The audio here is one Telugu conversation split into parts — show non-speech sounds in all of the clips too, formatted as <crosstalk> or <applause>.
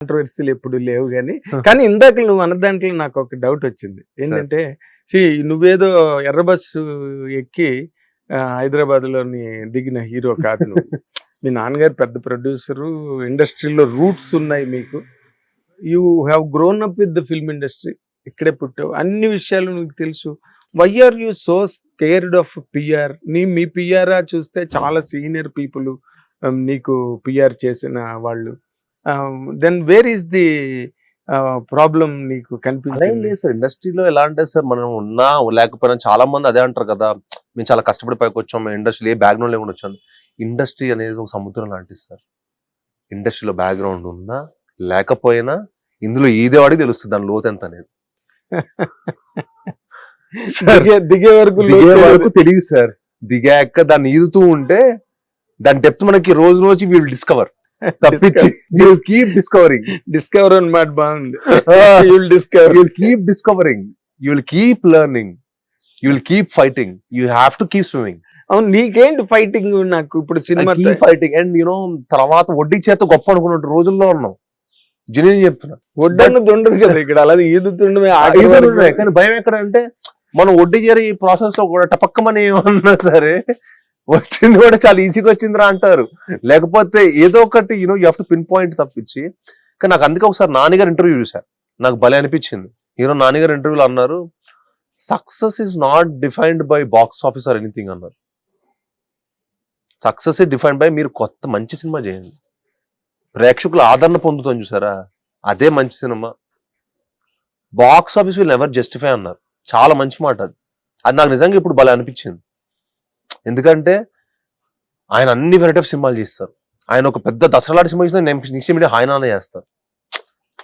కాంట్రవర్సీలు ఎప్పుడు లేవు కానీ కానీ ఇందాక నువ్వు అన్న దాంట్లో నాకు ఒక డౌట్ వచ్చింది. ఏంటంటే see, నువ్వేదో ఎర్ర బస్సు ఎక్కి హైదరాబాద్లోని దిగిన హీరో కాదు నువ్వు. <laughs> మీ నాన్నగారు పెద్ద ప్రొడ్యూసరు ఇండస్ట్రీలో రూట్స్ ఉన్నాయి మీకు. You have grown up with the film industry ఇక్కడే పుట్టావు. అన్ని విషయాలు నీకు తెలుసు. Why are you so scared of PR నీ మీ పిఆర్ చూస్తే చాలా సీనియర్ పీపుల్ నీకు పిఆర్ చేసిన వాళ్ళు. Then where is the problem నీకు కనిపించింది? సార్ ఇండస్ట్రీలో ఎలా అంటే సార్ మనం ఉన్నా లేకపోయినా చాలా మంది అదే అంటారు కదా మేము చాలా కష్టపడి పైకి వచ్చాం ఇండస్ట్రీలో ఏ బ్యాక్గ్రౌండ్ లేకుండా వచ్చాం. ఇండస్ట్రీ అనేది ఒక సముద్రం లాంటిది సార్. ఇండస్ట్రీలో బ్యాక్గ్రౌండ్ ఉన్నా లేకపోయినా ఇందులో ఈదేవాడికి తెలుస్తుంది దాని లోతు ఎంత అనేది. <laughs> దిగే వరకు దిగే వరకు తెలియదు సార్. దిగాక దాన్ని ఈదుతూ ఉంటే దాని డెప్త్ మనకి రోజు రోజు వీల్ డిస్కవర్ తప్పించి. వీల్ కీప్ డిస్కవరింగ్ డిస్కవర్ అనమాట బాగుంది you'll discover you'll keep discovering. You'll keep learning. You'll keep fighting. You have to keep swimming. అవును నీకేంటి ఫైటింగ్ నాకు ఇప్పుడు సినిమా and you know తర్వాత వడ్డీ చేత గొప్ప అనుకున్న రోజుల్లో ఉన్నాం. జెన్యున్ చెప్తున్నా. వడ్డన్నది ఉండదు కదా ఇక్కడ. అలాగే ఈదుతుండమే. కానీ భయం ఎక్కడ అంటే మనం వడ్డీ చేరి ఈ ప్రాసెస్లో కూడా టపక్కమని ఏమన్నా సరే వచ్చింది కూడా చాలా ఈజీగా వచ్చిందిరా అంటారు. లేకపోతే ఏదో ఒకటి you know you to pin point తప్పించి. కానీ నాకు అందుకే ఒకసారి నాన్నగారు ఇంటర్వ్యూ చూసా నాకు భలే అనిపించింది. హీరో నాన్నగారు ఇంటర్వ్యూలో అన్నారు success is not defined by box office or anything అన్నారు. సక్సెస్ ఇస్ డిఫైన్డ్ బై మీరు కొత్త మంచి సినిమా చేయండి. ప్రేక్షకుల ఆదరణ పొందుతాం చూసారా? అదే మంచి cinema. Box office will ever justify అన్నారు. చాలా మంచి మాట అది. అది నాకు నిజంగా ఇప్పుడు భలే అనిపించింది. ఎందుకంటే ఆయన అన్ని వెరైటీ ఆఫ్ సినిమాలు చేస్తారు. ఆయన ఒక పెద్ద దసరాలాంటి సినిమా చేసిన నెక్స్ట్ మీడియా ఆయన చేస్తారు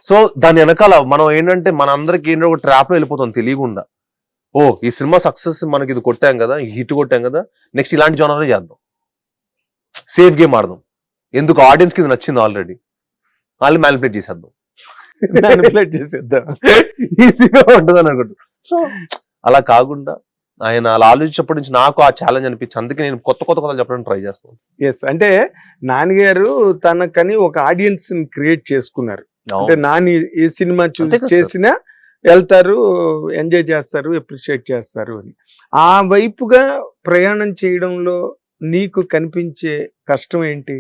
సో దాని వెనకాల మనం ఏంటంటే మన అందరికి ఏంటంటే ఒక ట్రాప్లో వెళ్ళిపోతాం తెలియకుండా. ఓ ఈ సినిమా సక్సెస్ మనకి ఇది కొట్టాం కదా హిట్ కొట్టాం కదా నెక్స్ట్ ఇలాంటి జోనరే చేద్దాం. సేఫ్ గేమ్ ఆడదాం. ఎందుకు? ఆడియన్స్కి ఇది నచ్చింది ఆల్రెడీ వాళ్ళు మ్యానిపులేట్ చేసేద్దాం. Manipulate చేసేద్దాం. ఈజీగా ఉంటుంది అని అనుకుంటా సో అలా కాకుండా ఆయన అలా ఆలోచించినప్పటి నుంచి నాకు ఆ ఛాలెంజ్ అనిపించి అందుకే నేను కొత్త కొత్త కథలు చెప్పడానికి ట్రై చేస్తాను ఎస్ అంటే నాన్నగారు తనకని ఒక ఆడియన్స్ని క్రియేట్ చేసుకున్నారు. అంటే నాని ఏ సినిమా. చేసినా వెళ్తారు ఎంజాయ్ చేస్తారు అప్రిషియేట్ చేస్తారు అని. ఆ వైపుగా ప్రయాణం చేయడంలో నీకు కనిపించే కష్టం ఏంటి?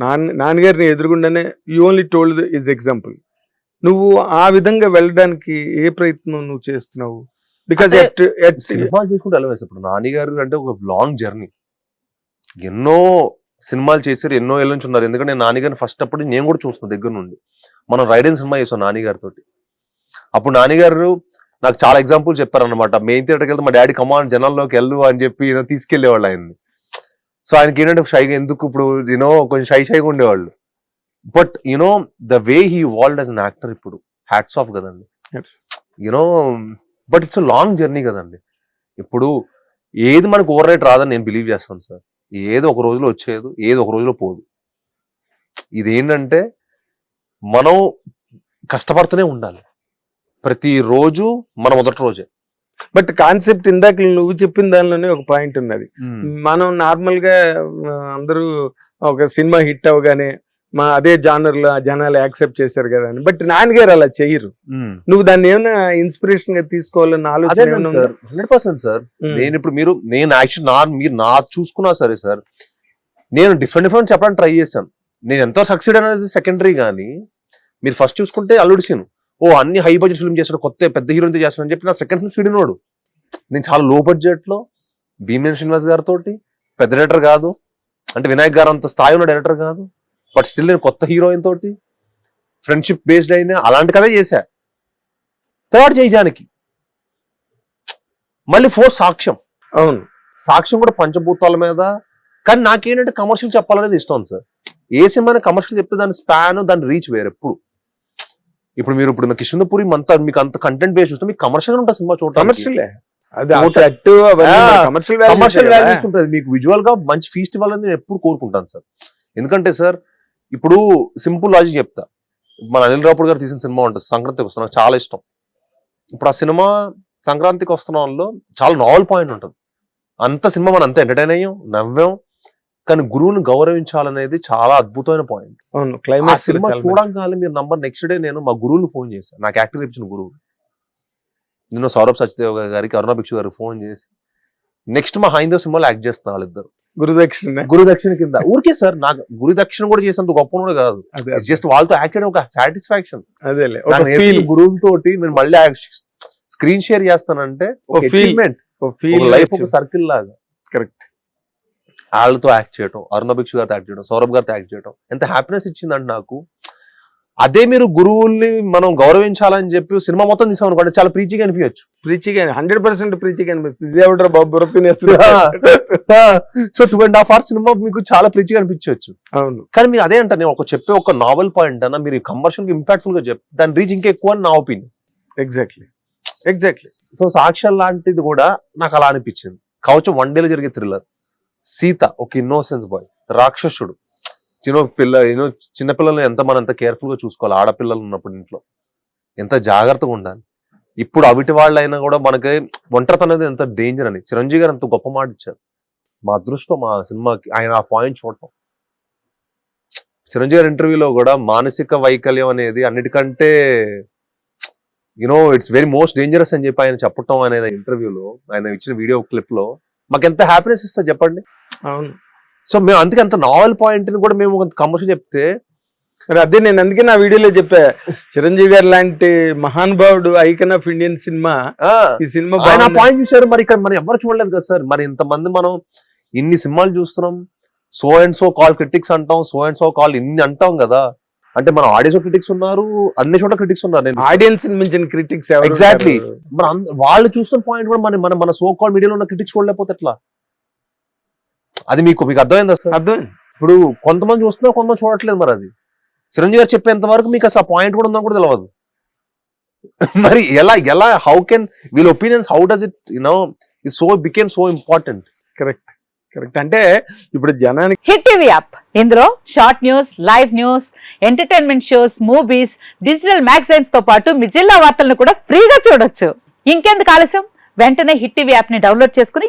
నాన్న నాన్నగారిని ఎదురుగుండానే you only told is example నువ్వు ఆ విధంగా వెళ్ళడానికి ఏ ప్రయత్నం నువ్వు చేస్తున్నావు? బికాజ్ అంటే ఎట్ సినిమా చేసుకుంటే వెళ్ళవేసి ఇప్పుడు నాని గారు అంటే ఒక లాంగ్ జర్నీ ఎన్నో సినిమాలు చేశారు ఎన్నో ఏళ్ళ నుంచి ఉన్నారు. ఎందుకంటే నేను నాని గారిని ఫస్ట్ అప్పుడు నేను కూడా చూస్తున్నా దగ్గర నుండి. మనం రైడెన్ సినిమా చేసాం నాని గారితో అప్పుడు నాని గారు నాకు చాలా ఎగ్జాంపుల్ చెప్పారు అనమాట మెయిన్ థియేటర్కి వెళ్తే మా డాడీ కమాన్ జనాల్లోకి వెళ్ళు అని చెప్పి తీసుకెళ్ళేవాళ్ళు ఆయన్ని. సో ఆయనకి ఏంటంటే షైగా ఎందుకు ఇప్పుడు యూనో కొంచెం షై షైగా ఉండేవాళ్ళు. But you know the way he evolved as an actor ఇప్పుడు హ్యాట్స్ ఆఫ్ కదండి. You know but it's long journey కదండి. ఇప్పుడు ఏది మనకు ఓవర్ రైట్ రాదని నేను బిలీవ్ చేస్తాను సార్. ఏదో ఒక రోజులో వచ్చేది ఏదో ఒక రోజులో పోదు. ఇదేంటంటే మనం కష్టపడుతూనే ఉండాలి. ప్రతి రోజు మన మొదటి రోజే. బట్ కాన్సెప్ట్ ఇందాక నువ్వు చెప్పిన దానిలోనే ఒక పాయింట్ ఉన్నది. మనం నార్మల్గా ఆ, అందరూ ఒక సినిమా హిట్ అవగానే మా అదే జానర్లో జనాలు యాక్సెప్ట్ చేశారు కదా అని. బట్ నాన్నగారు అలా చెయ్యరు నువ్వు దాన్ని ఏమైనా ఇన్స్పిరేషన్గా తీసుకోవాలన్న అదే ఆలోచన హండ్రెడ్ పర్సెంట్ సార్. నేను ఇప్పుడు మీరు నేను యాక్చువల్ నా మీరు నా చూసుకున్నా సరే సార్ నేను డిఫరెంట్ డిఫరెంట్ చెప్పడానికి ట్రై చేశాను. నేను ఎంతో సక్సీడ్ అనేది సెకండరీ కానీ మీరు ఫస్ట్ చూసుకుంటే అల్లుడు సీన్. ఓ అన్ని హై బడ్జెట్ ఫిల్మ్ చేస్తాడు కొత్త పెద్ద హీరోయిన్ చేస్తాడు అని చెప్పి నా సెకండ్ ఫిల్మ్ చూడినోడు నేను చాలా లో బడ్జెట్లో భీమేన్ శ్రీనివాస్ గారితో పెద్ద డైరెక్టర్ కాదు. అంటే వినాయక్ గారు అంత స్థాయి ఉన్న డైరెక్టర్ కాదు. బట్ స్టిల్ నేను కొత్త హీరోయిన్ తోటి ఫ్రెండ్షిప్ బేస్డ్ అయినా అలాంటి కథే చేశా. థర్డ్ జైజానికి మళ్ళీ ఫోర్త్ సాక్ష్యం. అవును. సాక్ష్యం కూడా పంచభూతాల మీద. కానీ నాకేంటంటే కమర్షియల్ చెప్పాలనేది ఇష్టం సార్. ఏ సినిమా కమర్షియల్ చెప్తే దాని స్పాన్ దాని రీచ్ వేరు ఎప్పుడు. ఇప్పుడు మీరు ఇప్పుడు కిషన్పూరి అంత మీకు అంత కంటెంట్ బేస్ చూస్తే మీకు కమర్షియల్ ఉంటుంది సినిమా చూడటం కమర్షియల్ వాల్యూస్ ఉంటుంది. మీకు విజువల్గా మంచి ఫీస్ట్ ఇవ్వాలని నేను ఎప్పుడు కోరుకుంటాను సార్. ఎందుకంటే సార్ ఇప్పుడు సింపుల్ లాజిక్ చెప్తా. మన అనిల్ రాపుడు గారు తీసిన సినిమా ఉంటుంది సంక్రాంతికి వస్తున్నా నాకు చాలా ఇష్టం. ఇప్పుడు ఆ సినిమా సంక్రాంతికి వస్తున్న వాళ్ళు చాలా నావల్ పాయింట్ ఉంటుంది. అంత సినిమా మనం అంత ఎంటర్టైన్ అయ్యాం నవ్వాం కానీ గురువుని గౌరవించాలనేది చాలా అద్భుతమైన పాయింట్. అవును ఆ క్లైమాక్స్ సినిమా చూడంగానే మీరు నంబర్ నెక్స్ట్ డే నేను మా గురువులు ఫోన్ చేశాను నాకు యాక్టింగ్ ఇచ్చిన గురువు. నేను సౌరభ్ సత్యదేవ్ గారికి అరుణ భిక్షు గారికి ఫోన్ చేసి నెక్స్ట్ మా హైందవ్ సినిమాలో యాక్ట్ చేస్తున్నా వాళ్ళిద్దరు. గురుదక్షిణ గురు దక్షిణ కింద. ఊరికే సార్ నాకు గురు దక్షిణ కూడా చేసేంత గొప్ప కూడా కాదు జస్ట్ వాళ్ళతో యాక్ట్ చేయడం ఒక సాటిస్ఫాక్షన్ అదేలే గురువుల తోటి నేను మళ్ళీ స్క్రీన్ షేర్ చేస్తానంటే లైఫ్ ఒక సర్కిల్ లాగా. కరెక్ట్ వాళ్ళతో యాక్ట్ చేయడం అరుణ భిక్షు గారితో యాక్ట్ చేయడం సౌరభ్ గారితో యాక్ట్ చేయడం ఎంత హ్యాపీనెస్ ఇచ్చిందంటే నాకు. అదే మీరు గురువుల్ని మనం గౌరవించాలని చెప్పి సినిమా మొత్తం తీసాం అనుకోండి చాలా ప్రీచిగా అనిపించచ్చు. ప్రీచిగా హండ్రెడ్ పర్సెంట్ ప్రీచిగా అనిపిస్తుంది. బాబు <laughs> so two and half hour cinema మీకు చాలా ప్రీచిగా అనిపించవచ్చు అవును. కానీ మీరు అదే అంట నేను ఒక చెప్పే ఒక నావెల్ పాయింట్ అన్న మీరు కమర్షియల్ ఇంపాక్ట్ఫుల్గా చెప్ దాని రీచ్ ఇంకా ఎక్కువ అని నా ఒపీనియన్ ఎగ్జాక్ట్లీ ఎగ్జాక్ట్లీ సో సాక్ష్యం లాంటిది కూడా నాకు అలా అనిపించింది. కవచం వన్ డేలో జరిగే థ్రిల్లర్ సీత ఒక ఇన్నోసెన్స్ బాయ్ రాక్షసుడు. చిన్న పిల్ల యూనో చిన్నపిల్లల్ని ఎంత మనం ఎంత కేర్ఫుల్గా చూసుకోవాలి? ఆడపిల్లలు ఉన్నప్పుడు ఇంట్లో. ఎంత జాగ్రత్తగా ఉండాలి? ఇప్పుడు అవిటి వాళ్ళైనా కూడా మనకి ఒంటరితనం అనేది ఎంత డేంజర్ అని. చిరంజీవి గారు ఎంత గొప్ప మాట ఇచ్చారు. మా అదృష్టం మా సినిమాకి ఆయన ఆ పాయింట్ చూడటం. చిరంజీవి గారి ఇంటర్వ్యూలో కూడా మానసిక వైకల్యం అనేది అన్నిటికంటే you know it's very most dangerous అని చెప్పి ఆయన చెప్పటం అనేది ఇంటర్వ్యూలో ఆయన ఇచ్చిన వీడియో క్లిప్లో మాకు ఎంత హ్యాపీనెస్ ఇస్తా చెప్పండి? అవును. సో మేము అందుకే అంత నావెల్ పాయింట్ని కూడా మేము కమర్షియల్ చెప్తే మరి అదే నేను అందుకే నా వీడియోలో చెప్పా. చిరంజీవి గారు లాంటి మహానుభావుడు ఐకన్ ఆఫ్ ఇండియన్ సినిమా. ఆ, ఈ సినిమా ఆయన. పాయింట్ చూసారు మరి ఇక్కడ మనం ఎవరు చూడలేదు కదా సార్. మరి ఇంతమంది మనం ఇన్ని సినిమాలు చూస్తున్నాం. So and so call critics అంటాం సో అండ్ సో కాల్ ఇన్ని అంటాం కదా. అంటే మన ఆడియన్స్ క్రిటిక్స్ ఉన్నారు అన్ని చోట్ల క్రిటిక్స్ ఉన్నారు. నేను ఆడియన్స్ మించిన క్రిటిక్స్ Exactly. మన వాళ్ళు చూస్తున్న పాయింట్ కూడా మన మన మన సో కాల్ మీడియాలో ఉన్న క్రిటిక్స్ చూడలేకపోతే ఎట్లా? అది మీకు మీకు అర్థమైందా సార్? అర్థం. ఇప్పుడు కొంతమంది చూస్తున్నారు కొంతమంది చూడట్లేదు మరి అది. చిరంజీవి గారు చెప్పేంత వరకు మీకు అసలు ఆ పాయింట్ కూడా ఉందని కూడా తెలియదు <laughs> మరి ఎలా ఎలా హౌ కెన్ వీళ్ళ opinions how does it you know it so became so important correct correct అంటే ఇప్పుడు జనానికి హిట్ టీవీ యాప్ ఇందులో short news live news entertainment shows movies digital మ్యాగజైన్స్తో పాటు మీ జిల్లా వార్తలను కూడా ఫ్రీగా చూడొచ్చు. ఇంకెందుకు ఆలస్యం? వెంటనే హిట్ టీవీ యాప్ని డౌన్లోడ్ చేసుకుని